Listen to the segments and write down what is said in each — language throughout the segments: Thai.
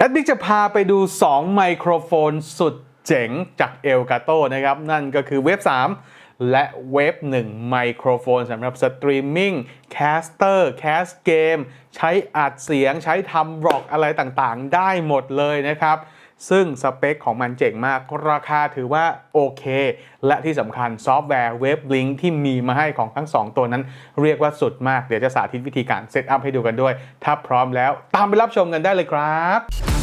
แอดมิกจะพาไปดู 2 ไมโครโฟนสุดเจ๋งจากเอลกาโตนะครับ นั่นก็คือเวฟ3 และเวฟ1ไมโครโฟนสำหรับสตรีมมิ่งแคสเตอร์แคสเกมใช้อัดเสียงใช้ทำบล็อกอะไรต่างๆ ได้หมดเลยนะครับ ซึ่งสเปคของมันเจ๋งมาก ราคาถือว่าโอเค และที่สำคัญซอฟต์แวร์เว็บลิงก์ที่มีมาให้ของทั้ง 2 ตัวนั้น เรียกว่าสุดมาก เดี๋ยวจะสาธิตวิธีการเซตอัพให้ดูกันด้วย ถ้าพร้อมแล้วตามไปรับชมกันได้เลยครับ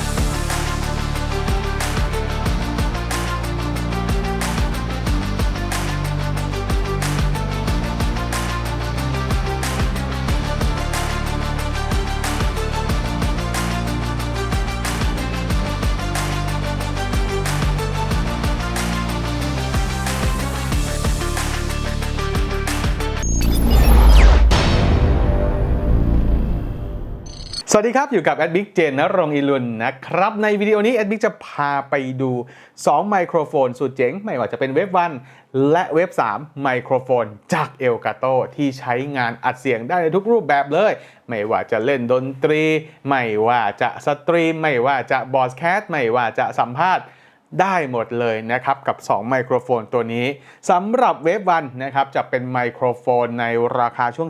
ดีครับ อยู่กับแอดบิ๊กเจนนรงอิลุนนะครับ ในวิดีโอนี้แอดบิ๊กจะพาไปดู 2 ไมโครโฟนสุดเจ๋ง ไม่ว่าจะเป็นเวฟ1และเวฟ3ไมโครโฟนจากเอลกาโตที่ใช้งานอัดเสียงได้ในทุกรูปแบบเลย ไม่ว่าจะเล่นดนตรี ไม่ว่าจะสตรีม ไม่ว่าจะบอสแคสไม่ว่าจะสัมภาษณ์ได้หมดเลยนะครับ กับ 2 ไมโครโฟนตัวนี้สำหรับเวฟวันนะครับ จะเป็นไมโครโฟนในราคาช่วง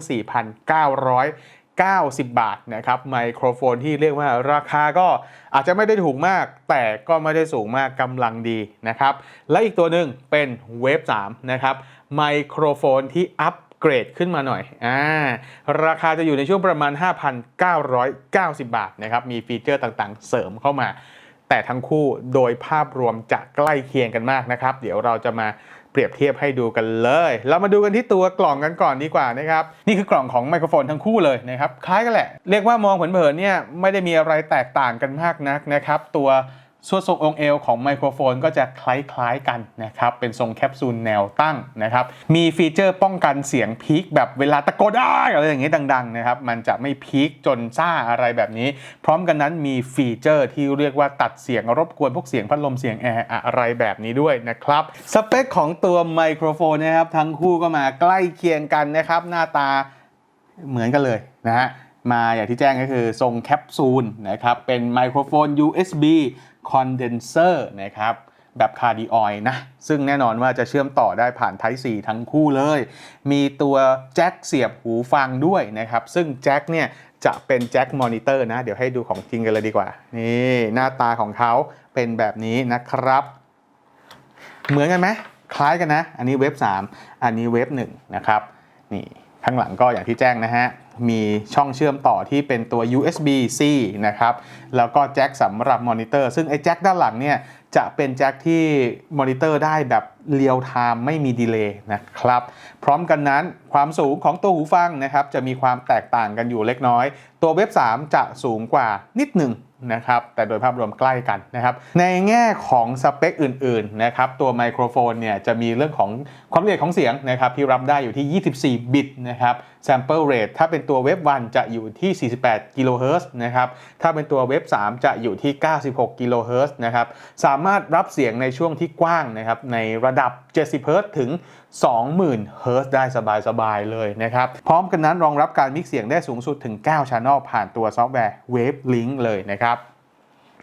90 บาทนะครับไมโครโฟนที่เรียกว่าราคาก็อาจจะไม่ได้ถูกมาก แต่ก็ไม่ได้สูงมากกำลังดีนะครับ และอีกตัวหนึ่งเป็นเวฟ3นะครับไมโครโฟนที่อัปเกรดขึ้นมาหน่อยอ่าราคาจะอยู่ในช่วงประมาณ 5,990 บาทนะครับมีฟีเจอร์ต่างๆ เสริมเข้ามา แต่ทั้งคู่โดยภาพรวมจะใกล้เคียงกันมากนะครับ เดี๋ยวเราจะมา เปรียบเทียบให้ดูกันเลย เรามาดูกันที่ตัวกล่องกันก่อนดีกว่านะครับ นี่คือกล่องของไมโครโฟนทั้งคู่เลยนะครับ คล้ายกันแหละ เรียกว่ามองเผินๆเนี่ยไม่ได้มีอะไรแตกต่างกันมากนักนะครับ ตัว ส่วนทรงองค์เอวของไมโครโฟนก็จะคล้ายๆกันนะครับ เป็นทรงแคปซูลแนวตั้งนะครับ มีฟีเจอร์ป้องกันเสียงพีคแบบเวลาตะโกนอะไรอย่างเงี้ยดังๆนะครับ มันจะไม่พีคจนซ่าอะไรแบบนี้ พร้อมกันนั้นมีฟีเจอร์ที่เรียกว่าตัดเสียงรบกวนพวกเสียงพัดลมเสียงแอร์อะไรแบบนี้ด้วยนะครับ สเปคของตัวไมโครโฟนนะครับทั้งคู่ก็มาใกล้เคียงกันนะครับ หน้าตาเหมือนกันเลยนะฮะมาอย่างที่แจ้งก็คือทรงแคปซูลนะครับ เป็นไมโครโฟน USB condenser นะครับแบบคาร์ดิออยนะ ซึ่งแน่นอนว่าจะเชื่อมต่อได้ผ่าน Type C ทั้งคู่เลย มีตัวแจ็คเสียบหูฟังด้วยนะครับ ซึ่งแจ็คเนี่ยจะเป็นแจ็คมอนิเตอร์นะ เดี๋ยวให้ดูของจริงกันเลยดีกว่า นี่หน้าตาของเขาเป็นแบบนี้นะครับ เหมือนกันไหมคล้ายกันนะ อันนี้เว็บ 3 อันนี้เว็บ 1 นะครับ นี่ข้างหลังก็อย่างที่แจ้งนะฮะ มีช่องเชื่อมต่อที่เป็นตัว USB-C นะครับ แล้วก็แจ็คสำหรับมอนิเตอร์ ซึ่งไอ้แจ็คด้านหลังเนี่ยจะเป็นแจ็คที่มอนิเตอร์ได้แบบเรียลไทม์ไม่มีดีเลย์นะครับ พร้อมกันนั้นความสูงของตัวหูฟังนะครับ จะมีความแตกต่างกันอยู่เล็กน้อย ตัวเว็บ 3 จะสูงกว่านิดหนึ่งนะครับ แต่โดยภาพรวมใกล้กันนะครับ ในแง่ของสเปคอื่นๆนะครับ ตัวไมโครโฟนเนี่ยจะมีเรื่องของความละเอียดของเสียงนะครับที่รับได้อยู่ที่ 24 บิตนะครับ sample rate ถ้าเป็นตัวเว็บ 1 จะอยู่ที่ 48 กิโลเฮิรตซ์นะครับ ถ้าเป็นตัวเว็บ 3 จะอยู่ที่ 96 กิโลเฮิรตซ์นะครับ สามารถรับเสียงในช่วงที่กว้างนะครับในระดับ 70 เฮิรตซ์ถึง 20,000 เฮิรตซ์ได้สบายๆเลยนะครับ พร้อมกันนั้นรองรับการมิกซ์เสียงได้สูงสุดถึง9 Channel ผ่านตัวซอฟต์แวร์ Wave Link เลยนะครับ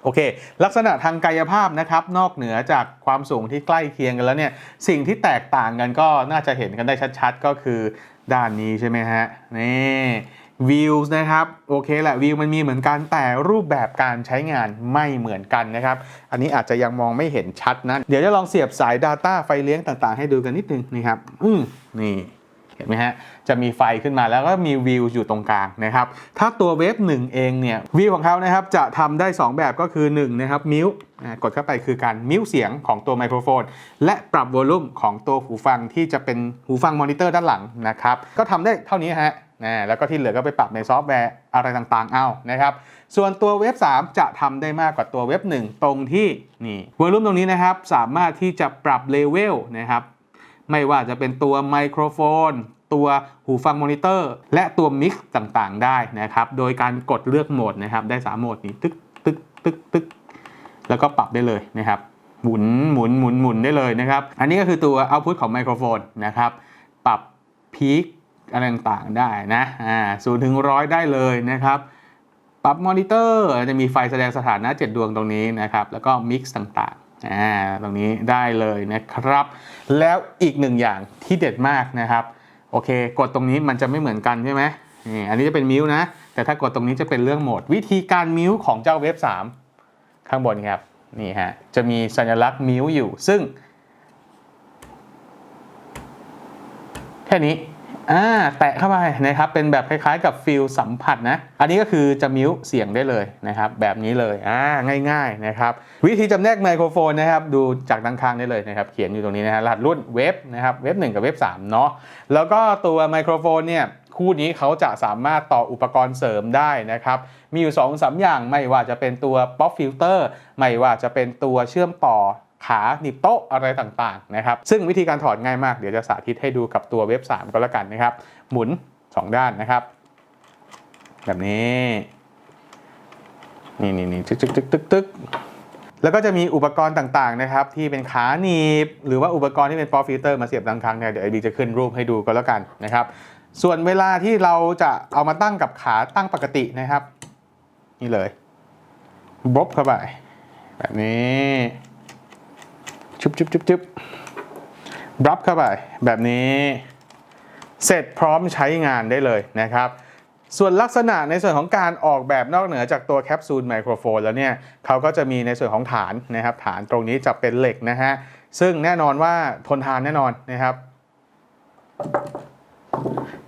โอเค ลักษณะทางกายภาพนะครับ นอกเหนือจากความสูงที่ใกล้เคียงกันแล้วเนี่ย สิ่งที่แตกต่างกันก็น่าจะเห็นกันได้ชัดๆ ก็คือ ด้านนี้ใช่ไหมฮะ นี่วิวนะครับ โอเคแหละวิวมันมีเหมือนกันแต่รูปแบบการใช้งานไม่เหมือนกันนะครับ อันนี้อาจจะยังมองไม่เห็นชัดนะ เดี๋ยวจะลองเสียบสาย Data ไฟเลี้ยงต่างๆ ให้ดูกันนิดนึงนะครับ อืมนี่ เห็นไหมฮะ จะมีไฟขึ้นมาแล้วก็มีวิวอยู่ตรงกลางนะครับ ถ้าตัวเวฟ1 เองเนี่ยวิวของเขานะครับจะทำได้ 2 แบบก็คือ1นะครับมิวกดเข้าไปคือการมิวเสียงของตัวไมโครโฟน และปรับวอลลุ่มของตัวหูฟังที่จะเป็นหูฟังมอนิเตอร์ด้านหลังนะครับก็ทำได้เท่านี้ฮะนะแล้วก็ที่เหลือก็ไปปรับในซอฟต์แวร์อะไรต่างๆ เอานะครับ ส่วนตัวเว็บ 3 จะทำได้มากกว่าตัวเว็บ 1 ตรงที่นี่วอลลุ่มตรงนี้นะครับ สามารถที่จะปรับเลเวลนะครับ ไม่ว่าจะเป็นตัวไมโครโฟน ตัวหูฟังมอนิเตอร์ และตัวมิกซ์ต่างๆ ได้นะครับ โดยการกดเลือกโหมดนะครับ ได้ 3 โหมดนี้ตึกตึกตึกตึกแล้วก็ปรับได้เลยนะครับ หมุนหมุนหมุนหมุนได้เลยนะครับ อันนี้ก็คือตัวเอาพุตของไมโครโฟนนะครับ ปรับพีคอะไรต่างๆได้นะ อ่าศูนย์ถึงร้อยได้เลยนะครับ ปรับมอนิเตอร์จะมีไฟแสดงสถานะ 7 ดวงตรงนี้นะครับ แล้วก็มิกซ์ต่างๆ อ่า ตรงนี้ได้เลยนะครับ แล้วอีกหนึ่งอย่างที่เด็ดมากนะครับ โอเค กดตรงนี้มันจะไม่เหมือนกันใช่ไหมนี่อันนี้จะเป็นมิวนะ แต่ถ้ากดตรงนี้จะเป็นเรื่องโหมด วิธีการมิวของเจ้าเว็บ 3 ข้างบนครับ นี่ฮะ จะมีสัญลักษณ์มิวอยู่ ซึ่ง แค่นี้ อ่าแตะเข้าไปนะครับเป็นแบบคล้ายๆ กับฟิลสัมผัสนะอันนี้ก็คือจะมิวเสียงได้เลยนะครับแบบนี้เลยอ่าง่ายๆนะครับวิธีจำแนกไมโครโฟนนะครับดูจากด้านข้างได้เลยนะครับเขียนอยู่ตรงนี้นะฮะรหัสรุ่นเว็บนะครับเว็บ1กับเว็บ3เนาะแล้วก็ตัวไมโครโฟนเนี่ยคู่นี้เขาจะสามารถต่ออุปกรณ์เสริมได้นะครับ มีอยู่2อสาอย่างไม่ว่าจะเป็นตัวป๊อปฟิลเตอร์ไม่ว่าจะเป็นตัวเชื่อมต่อ ขาหนีบโต๊ะอะไรต่างๆนะครับซึ่งวิธีการถอดง่ายมากเดี๋ยวจะสาธิตให้ดูกับตัวเว็บ 3 ก็แล้วกันนะครับ หมุน 2 ด้านนะครับ แบบนี้นี่นี่นี่ตึกตึกตึกตึกตึกแล้วก็จะมีอุปกรณ์ต่างๆนะครับที่เป็นขาหนีบ หรือว่าอุปกรณ์ที่เป็นปอฟิลเตอร์มาเสียบดังครั้งเนี่ยเดี๋ยวไอบีจะขึ้นรูปให้ดูก็แล้วกันนะครับ ส่วนเวลาที่เราจะเอามาตั้งกับขาตั้งปกตินะครับ นี่เลยบลบเข้าไปแบบนี้ ชุบชุบชุบชุบบล็อบเข้าไป แบบนี้ เสร็จพร้อมใช้งานได้เลยนะครับ ส่วนลักษณะในส่วนของการออกแบบนอกเหนือจากตัวแคปซูลไมโครโฟนแล้วเนี่ยเขาก็จะมีในส่วนของฐานนะครับ ฐานตรงนี้จะเป็นเหล็กนะฮะ ซึ่งแน่นอนว่าทนทานแน่นอนนะครับ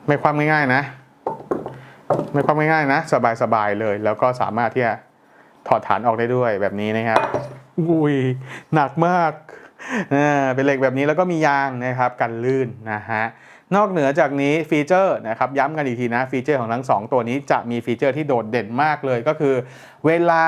ไม่ความง่ายๆนะ ไม่ความง่ายๆนะ สบายๆเลย แล้วก็สามารถที่จะถอดฐานออกได้ด้วยแบบนี้นะครับอุ้ยหนักมาก เป็นเหล็กแบบนี้แล้วก็มียางนะครับกันลื่นนะฮะนอกเหนือจากนี้ฟีเจอร์นะครับย้ำกันอีกทีนะฟีเจอร์ของทั้ง 2 ตัวนี้จะมีฟีเจอร์ที่โดดเด่นมากเลยก็คือ เวลา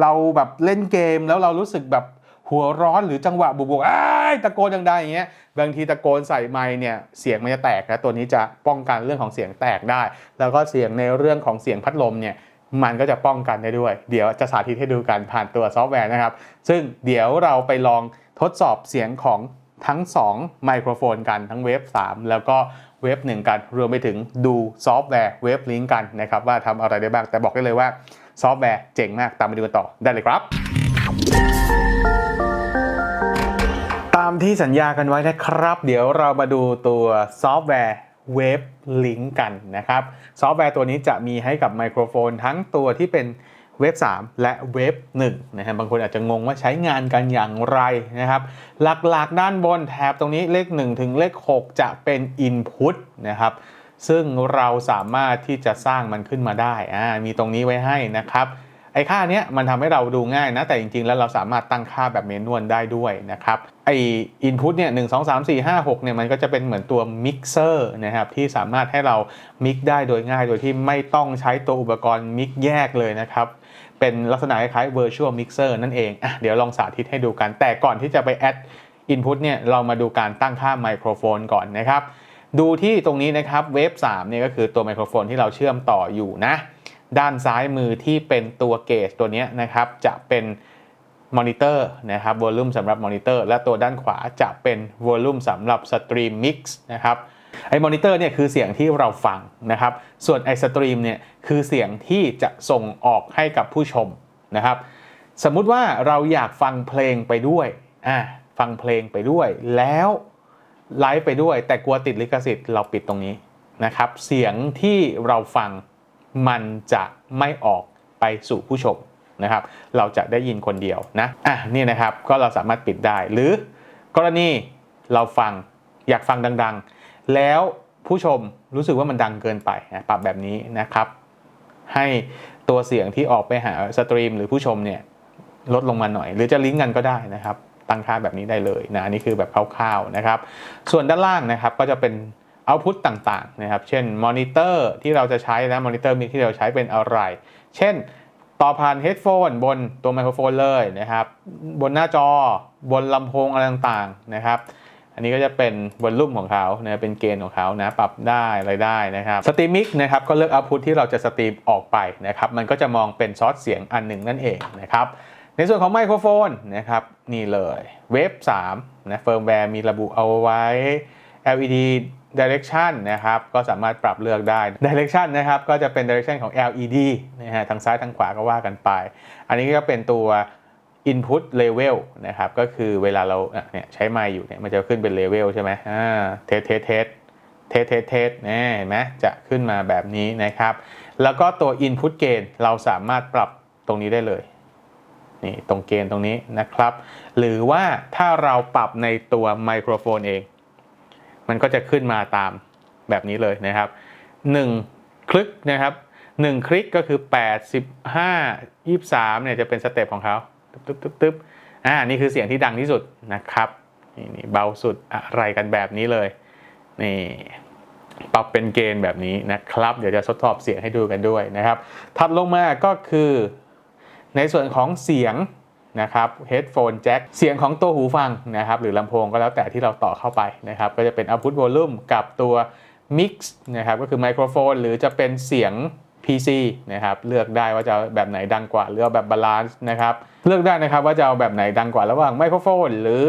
เราแบบเล่นเกมแล้วเรารู้สึกแบบหัวร้อนหรือจังหวะบุบๆอ้ตะโกนดังๆอย่างเงี้ยบางทีตะโกนใส่ไมค์เนี่ยเสียงมันจะแตกนะตัวนี้จะป้องกันเรื่องของเสียงแตกได้ แล้วก็เสียงในเรื่องของเสียงพัดลมเนี่ยมันก็จะป้องกันได้ด้วย เดี๋ยวจะสาธิตให้ดูกันผ่านตัวซอฟต์แวร์นะครับ ซึ่งเดี๋ยวเราไปลอง ทดสอบเสียงของทั้ง 2 ไมโครโฟนกันทั้งเวฟ3 แล้วก็เวฟ1 กันรวมไปถึงดูซอฟต์แวร์เวฟลิงก์กันนะครับว่าทำอะไรได้บ้างแต่บอกได้เลยว่าซอฟต์แวร์เจ๋งมากตามมาดูกันต่อได้เลยครับ ตามที่สัญญากันไว้นะครับ เดี๋ยวเรามาดูตัวซอฟต์แวร์เวฟลิงก์กันนะครับ ซอฟต์แวร์ตัวนี้จะมีให้กับไมโครโฟนทั้งตัวที่เป็น เว็บ 3 และเว็บ1นะฮะบางคนอาจจะงงว่าใช้งานกันอย่างไรนะครับ หลักๆด้านบนแถบตรงนี้เลข 1 ถึงเลข 6 จะเป็น Input นะครับซึ่งเราสามารถที่จะสร้างมันขึ้นมาได้อ่ามีตรงนี้ไว้ให้นะครับไอ้ค่าเนี้ยมันทำให้เราดูง่ายนะ แต่จริงๆ แล้วเราสามารถตั้งค่าแบบเมนวลได้ด้วยนะครับไอ้ input เนี่ยหนึ่งสองสามสี่ห้าหกเนี่ยมันก็จะเป็นเหมือนตัวมิกเซอร์นะครับที่สามารถให้เรามิกได้โดยง่ายโดยที่ไม่ต้องใช้ตัวอุปกรณ์มิกแยกเลยนะครับ เป็นลักษณะคล้ายๆ virtual mixer นั่นเองอะเดี๋ยวลองสาธิตให้ดูกัน แต่ก่อนที่จะไป add input เนี่ยเรามาดูการตั้งค่าไมโครโฟนก่อนนะครับ ดูที่ตรงนี้นะครับเวฟ3เนี่ยก็คือตัวไมโครโฟนที่เราเชื่อมต่ออยู่นะ ด้านซ้ายมือที่เป็นตัวเกจตัวนี้นะครับจะเป็นมอนิเตอร์นะครับวอลลุ่มสำหรับมอนิเตอร์และตัวด้านขวาจะเป็นวอลลุ่มสำหรับสตรีมมิกซ์นะครับ ไอ้มอนิเตอร์เนี่ยคือเสียงที่เราฟังนะครับ ส่วนไอ้สตรีมเนี่ยคือเสียงที่จะส่งออกให้กับผู้ชมนะครับ สมมุติว่าเราอยากฟังเพลงไปด้วยอะฟังเพลงไปด้วยแล้วไลฟ์ไปด้วย แต่กลัวติดลิขสิทธิ์เราปิดตรงนี้นะครับ เสียงที่เราฟังมันจะไม่ออกไปสู่ผู้ชมนะครับ เราจะได้ยินคนเดียวนะอะนี่นะครับก็เราสามารถปิดได้หรือกรณีเราฟังอยากฟังดัง ๆ แล้วผู้ชมรู้สึกว่ามันดังเกินไปนะปรับแบบนี้นะครับ ให้ตัวเสียงที่ออกไปหาสตรีมหรือผู้ชมเนี่ยลดลงมาหน่อย หรือจะลิงก์กันก็ได้นะครับตั้งค่าแบบนี้ได้เลยนะอันนี้คือแบบคร่าวๆนะครับ ส่วนด้านล่างนะครับก็จะเป็นเอาพุตต่างๆนะครับ เช่นมอนิเตอร์ที่เราจะใช้นะมอนิเตอร์มิกที่เราใช้เป็นอะไร เช่น ต่อผ่านเฮดโฟนบนตัวไมโครโฟนเลยนะครับ บนหน้าจอบนลำโพงอะไรต่างๆนะครับ อันนี้ก็จะเป็นวอลลุ่มของเขานะเป็นเกณฑ์ของเขานะปรับได้อะไรได้นะครับสตรีมิกนะครับก็เลือกเอาพุตที่เราจะสตรีมออกไปนะครับมันก็จะมองเป็นซอสเสียงอันหนึ่งนั่นเองนะครับในส่วนของไมโครโฟนนะครับนี่เลยเวฟ3นะเฟิร์มแวร์มีระบุเอาไว้ LED direction นะครับก็สามารถปรับเลือกได้ direction นะครับก็จะเป็น direction ของ LED นะฮะทางซ้ายทางขวาก็ว่ากันไป อันนี้ก็เป็นตัว input level นะครับ ก็คือเวลาเราเนี่ยใช้ไมค์อยู่เนี่ยมันจะขึ้นเป็น level ใช่ไหมอ่าเทสเทสเทสเทสเทสเทสเนี่ยเห็นไหมจะขึ้นมาแบบนี้นะครับ แล้วก็ตัว input gain เราสามารถปรับตรงนี้ได้เลยนี่ตรงเกณฑ์ตรงนี้นะครับ หรือว่าถ้าเราปรับในตัวไมโครโฟนเอง มันก็จะขึ้นมาตามแบบนี้เลยนะครับ 1 คลิกนะครับ 1 คลิกก็คือ 85 23เนี่ยจะเป็นสเต็ปของเขา ตึ๊บตึ๊บตึ๊บอ่านี่คือเสียงที่ดังที่สุดนะครับนี่นี่เบาสุดอะไรกันแบบนี้เลยนี่ปรับเป็นเกณฑ์แบบนี้นะครับ เดี๋ยวจะทดสอบเสียงให้ดูกันด้วยนะครับถัดลงมาก็คือในส่วนของเสียงนะครับ headphone jack เสียงของตัวหูฟังนะครับหรือลำโพงก็แล้วแต่ที่เราต่อเข้าไปนะครับก็จะเป็น output volume กับตัว mix นะครับก็คือไมโครโฟน หรือจะเป็นเสียง PC นะครับเลือกได้ว่าจะแบบไหนดังกว่าหรือเอาแบบบาลานซ์นะครับเลือกได้นะครับว่าจะเอาแบบไหนดังกว่าระหว่างไมโครโฟนหรือ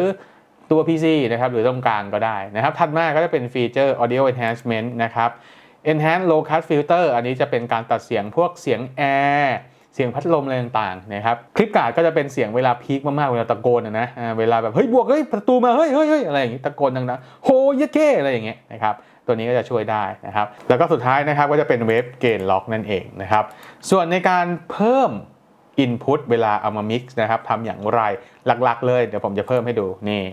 ตัว PC นะครับหรือตรงกลางก็ได้นะครับถัดมาก็จะเป็นฟีเจอร์ audio enhancement นะครับ enhance low cut filter อันนี้จะเป็นการตัดเสียงพวกเสียงแอร์เสียงพัดลมอะไรต่างๆนะครับคลิปการ์ดก็จะเป็นเสียงเวลาพีคมากๆเวลาตะโกนอะนะเวลาแบบเฮ้ยบวกเฮ้ยประตูมาเฮ้ยเฮ้ยอะไรอย่างงี้ตะโกนดังๆโหเยดเก้อะไรอย่างเงี้ยนะครับ ตัวนี้ก็จะช่วยได้นะครับ แล้วก็สุดท้ายนะครับก็จะเป็นเวฟเกนล็อกนั่นเองนะครับ ส่วนในการเพิ่ม Input เวลาเอามา Mix นะครับทำอย่างไรหลักๆ เลยเดี๋ยวผมจะเพิ่มให้ดูนี่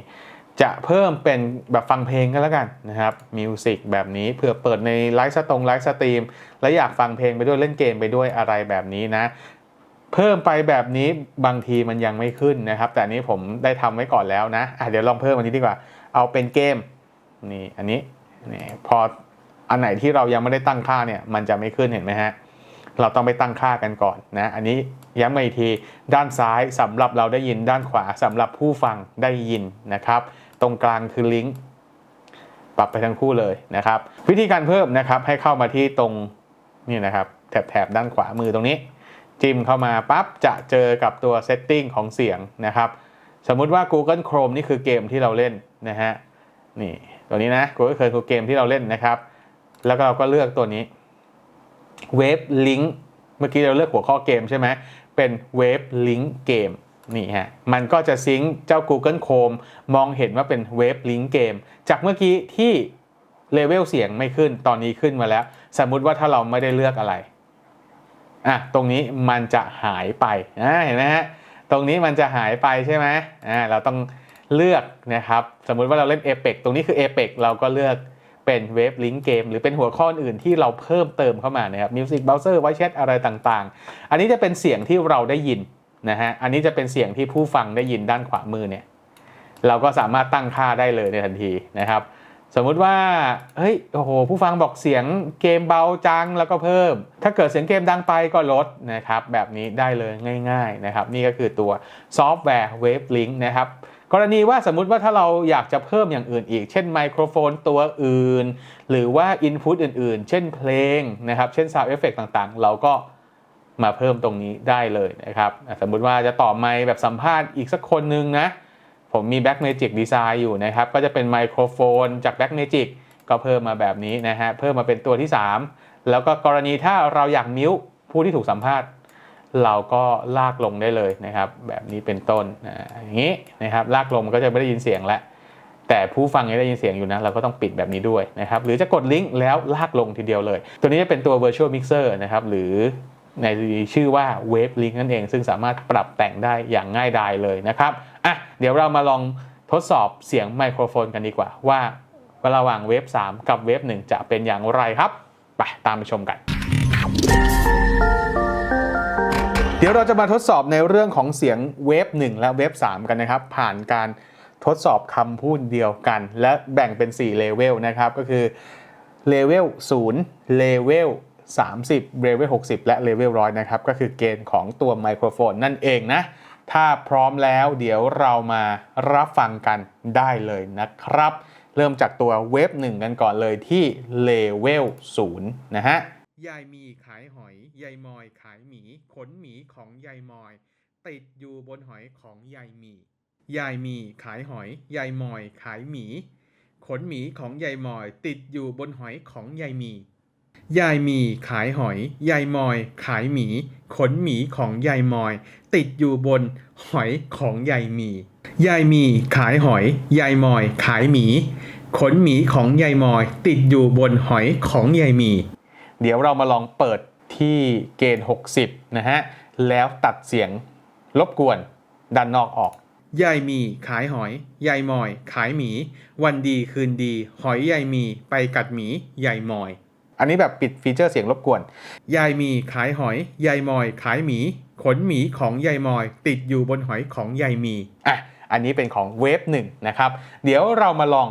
จะเพิ่มเป็นแบบฟังเพลงก็แล้วกันนะครับมิวสิกแบบนี้เพื่อเปิดในไลฟ์สตรงไลฟ์สตรีม แล้วอยากฟังเพลงไปด้วยเล่นเกมไปด้วยอะไรแบบนี้นะ เพิ่มไปแบบนี้บางทีมันยังไม่ขึ้นนะครับ แต่นี้ผมได้ทำไว้ก่อนแล้วนะะเดี๋ยวลองเพิ่มอันนี้ดีกว่า เอาเป็นเกมนี่อันนี้ นี่พออันไหนที่เรายังไม่ได้ตั้งค่าเนี่ยมันจะไม่ขึ้นเห็นไหมฮะเราต้องไปตั้งค่ากันก่อนนะอันนี้ย้ำมาอีกทีด้านซ้ายสำหรับเราได้ยินด้านขวาสำหรับผู้ฟังได้ยินนะครับ ตรงกลางคือลิงก์ปรับไปทั้งคู่เลยนะครับ วิธีการเพิ่มนะครับให้เข้ามาที่ตรงนี่นะครับแถบๆด้านขวามือตรงนี้ จิ้มเข้ามาปั๊บจะเจอกับตัว setting ของเสียงนะครับ สมมุติว่า Google Chrome นี่คือเกมที่เราเล่นนะฮะนี่ ตัวนี้นะ Google Chrome คือเกมที่เราเล่นนะครับ แล้วก็เราก็เลือกตัวนี้ Wave Link เมื่อกี้เราเลือกหัวข้อเกมใช่ไหมเป็น Wave Link เกมนี่ฮะ มันก็จะซิงค์เจ้า Google Chrome มองเห็นว่าเป็น Wave Link เกมจากเมื่อกี้ที่เลเวลเสียงไม่ขึ้นตอนนี้ขึ้นมาแล้ว สมมุติว่าถ้าเราไม่ได้เลือกอะไรอะตรงนี้มันจะหายไปเห็นไหมฮะตรงนี้มันจะหายไปใช่ไหมอ่าเราต้อง เลือกนะครับ สมมุติว่าเราเล่น Apex ตรงนี้คือ Apex เราก็เลือกเป็นเว็บลิงก์เกมหรือเป็นหัวข้ออื่นที่เราเพิ่มเติมเข้ามานะครับ Music Browser Voice Chat อะไรต่างๆ อันนี้จะเป็นเสียงที่เราได้ยินนะฮะอันนี้จะเป็นเสียงที่ผู้ฟังได้ยินด้านขวามือเนี่ยเราก็สามารถตั้งค่าได้เลยในทันทีนะครับ สมมุติว่าเฮ้ยโอ้โหผู้ฟังบอกเสียงเกมเบาจังแล้วก็เพิ่ม ถ้าเกิดเสียงเกมดังไปก็ลดนะครับแบบนี้ได้เลยง่าย ๆนะครับ นี่ก็คือตัวซอฟต์แวร์ Wave Link นะครับ กรณีว่าสมมุติว่าถ้าเราอยากจะเพิ่มอย่างอื่นอีก เช่นไมโครโฟนตัวอื่น หรือว่า Input อื่นๆ เช่นเพลงนะครับ เช่น Sound Effect ต่างๆ เราก็มาเพิ่มตรงนี้ได้เลยนะครับ สมมุติว่าจะต่อไมค์แบบสัมภาษณ์อีกสักคนนึงนะ ผมมี Black Magic Design อยู่นะครับ ก็จะเป็นไมโครโฟนจาก Black Magic ก็เพิ่มมาแบบนี้นะฮะ เพิ่มมาเป็นตัวที่ 3 แล้วก็กรณีถ้าเราอยากมิวผู้ที่ถูกสัมภาษณ์ เราก็ลากลงได้เลยนะครับ แบบนี้เป็นต้นนะอย่างนี้นะครับลากลงมันก็จะไม่ได้ยินเสียงแล้วแต่ผู้ฟังยังได้ยินเสียงอยู่นะ เราก็ต้องปิดแบบนี้ด้วยนะครับ หรือจะกดลิงก์แล้วลากลงทีเดียวเลย ตัวนี้จะเป็นตัว Virtual Mixer นะครับ หรือในชื่อว่า Wave Link นั่นเอง ซึ่งสามารถปรับแต่งได้อย่างง่ายดายเลยนะครับอะเดี๋ยวเรามาลองทดสอบเสียงไมโครโฟนกันดีกว่า ว่าระหว่างเวฟ3 กับเวฟ1 จะเป็นอย่างไรครับ ไปตามไปชมกัน ดี๋ยวเราจะมาทดสอบในเรื่องของเสียงเวฟ1และเวฟ3กันนะครับ ผ่านการทดสอบคำพูดเดียวกัน และแบ่งเป็น4เลเวลนะครับ ก็คือเลเวล0เลเวล30เลเวล60 และเลเวล100 นะครับ ก็คือเกณฑ์ของตัวไมโครโฟนนั่นเองนะ ถ้าพร้อมแล้วเดี๋ยวเรามารับฟังกันได้เลยนะครับ เริ่มจากตัวเวฟ1กันก่อนเลยที่เลเวล0นะฮะ ยายมีขายหอย ยายมอยขายหมี ขนหมีของยายมอย ติดอยู่บนหอยของยายมี ยายมีขายหอย ยายมอยขายหมี ขนหมีของยายมอย ติดอยู่บนหอยของยายมี ยายมีขายหอย ยายมอย ขายหมี ขนหมีของยายมอย ติดอยู่บนหอยของยายมี ยายมีขายหอย ยายมอย ขายหมี ขนหมีของยายมอย ติดอยู่บนหอยของยายมี เดี๋ยวเรามาลองเปิดที่เกณฑ์ 60 นะฮะ แล้วตัดเสียงรบกวนด้านนอกออก ยายมีขายหอย ยายมอย ขายหมี วันดีคืนดี หอยยายมี ไปกัดหมี ยายมอย อันนี้แบบปิดฟีเจอร์เสียงรบกวน ยายมีขายหอย ยายมอย ขายหมี ขนหมีของยายมอย ติดอยู่บนหอยของยายมี อะ อันนี้เป็นของเวฟหนึ่งนะครับ เดี๋ยวเรามาลอง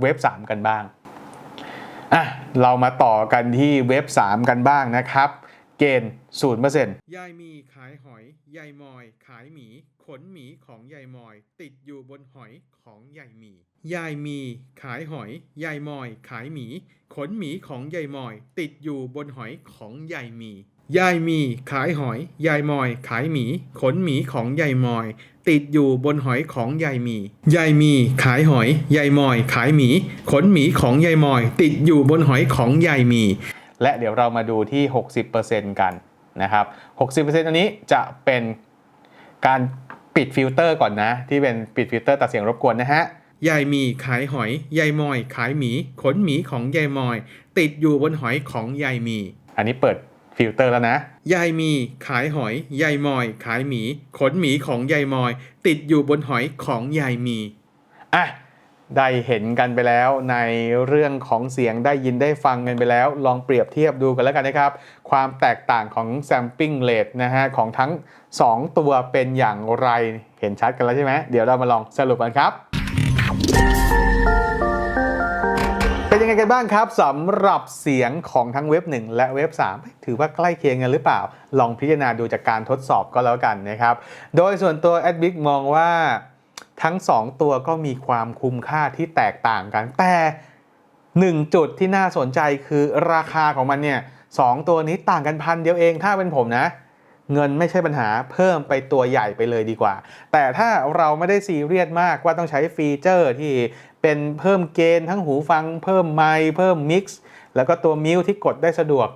เวฟ3กันบ้าง อะเรามาต่อกันที่เว็บ 3 กันบ้างนะครับ เกณฑ์ศูนย์เปอร์เซ็นต์ยายมีขายหอยยายมอย ขายหมี ขนหมีของยายมอย ติดอยู่บนหอยของยายมี ยายมี ขายหอยยายมอย ขายหมี ขนหมีของยายมอย ติดอยู่บนหอยของยายมี ยายมีขายหอย ยายมอย ขายหมี ขนหมีของยายมอย ติดอยู่บนหอยของยายมี ยายมีขายหอย ยายมอย ขายหมี ขนหมีของยายมอย ติดอยู่บนหอยของยายมี และเดี๋ยวเรามาดูที่ 60%กันนะครับ 60%อันนี้จะเป็นการปิดฟิลเตอร์ก่อนนะ ที่เป็นปิดฟิลเตอร์ตัดเสียงรบกวนนะฮะยายมีขายหอย ยายมอย ขายหมี ขนหมีของยายมอย ติดอยู่บนหอยของยายมี อันนี้เปิด ฟิลเตอร์แล้วนะ ยายมี ขายหอย ยายมอย ขายหมี ขนหมีของยายมอย ติดอยู่บนหอยของยายมี อะ ได้เห็นกันไปแล้วในเรื่องของเสียงได้ยินได้ฟังกันไปแล้ว ลองเปรียบเทียบดูกันแล้วกันนะครับ ความแตกต่างของ sampling rate นะฮะ ของทั้ง 2 ตัวเป็นอย่างไร เห็นชัดกันแล้วใช่ไหม เดี๋ยวเรามาลองสรุปกันครับ ยังไงกันบ้างครับสำหรับเสียงของทั้งเว็บ 1 และเว็บ 3 ถือว่าใกล้เคียงกันหรือเปล่า ลองพิจารณาดูจากการทดสอบก็แล้วกันนะครับ โดยส่วนตัว a d b i c มองว่าทั้ง 2 ตัวก็มีความคุ้มค่าที่แตกต่างกัน แต่ 1 จุดที่น่าสนใจคือราคาของมันเนี่ยสองตัวนี้ต่างกันพันเดียวเองถ้าเป็นผมนะ เงินไม่ใช่ปัญหาเพิ่มไปตัวใหญ่ไปเลยดีกว่า แต่ถ้าเราไม่ได้ซีเรียสมากว่าต้องใช้ฟีเจอร์ที่ เป็นเพิ่มเกณฑ์ทั้งหูฟัง เพิ่มไมค์เพิ่มมิกซ์แล้วก็ตัวมิวที่กดได้สะดวก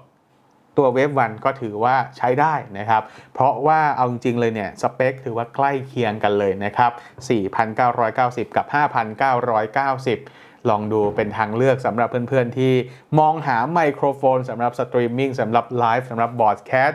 ตัวเวฟวันก็ถือว่าใช้ได้นะครับ เพราะว่าเอาจริงๆเลยเนี่ยสเปคถือว่าใกล้เคียงกันเลยนะครับ 4,990 กับ 5,990 ลองดูเป็นทางเลือกสำหรับเพื่อนๆที่มองหาไมโครโฟนสำหรับสตรีมมิ่งสำหรับไลฟ์สำหรับบอร์ดแคส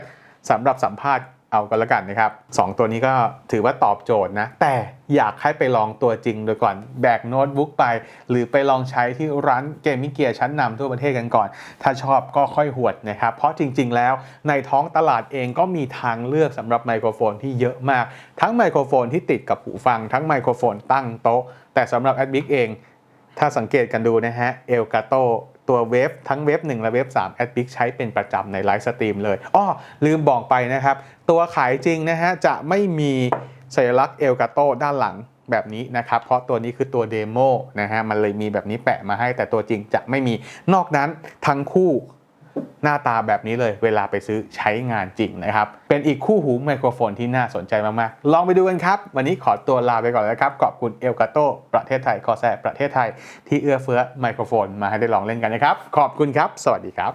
สำหรับสัมภาษณ์ เอากันแล้วกันนะครับ 2 ตัวนี้ก็ถือว่าตอบโจทย์นะ แต่อยากให้ไปลองตัวจริงโดยก่อนแบกโน้ตบุ๊กไป หรือไปลองใช้ที่ร้านเกมมิ่งเกียร์ชั้นนำทั่วประเทศกันก่อน ถ้าชอบก็ค่อยหวดนะครับ เพราะจริง ๆ แล้วในท้องตลาดเองก็มีทางเลือกสำหรับไมโครโฟนที่เยอะมาก ทั้งไมโครโฟนที่ติดกับหูฟัง ทั้งไมโครโฟนตั้งโต๊ะ แต่สำหรับ a d b i c เอง ถ้าสังเกตกันดูนะฮะเอลกาโต ตัวเวฟทั้งเวฟ1และเวฟ3 a d b i c ใช้เป็นประจำในไลฟ์สตรีมเลยอ้อลืมบอกไปนะครับ ตัวขายจริงนะฮะจะไม่มีสัญลักษณ์เอลกาโตด้านหลังแบบนี้นะครับ เพราะตัวนี้คือตัวเดโมนะฮะ มันเลยมีแบบนี้แปะมาให้ แต่ตัวจริงจะไม่มี นอกนั้นทั้งคู่ หน้าตาแบบนี้เลยเวลาไปซื้อใช้งานจริงนะครับ เป็นอีกคู่หูไมโครโฟนที่น่าสนใจมาก ๆ ลองไปดูกันครับ วันนี้ขอตัวลาไปก่อนแล้วครับ ขอบคุณเอลกาโตประเทศไทยคอแซประเทศไทย ที่เอื้อเฟื้อไมโครโฟนมาให้ได้ลองเล่นกันนะครับ ขอบคุณครับ สวัสดีครับ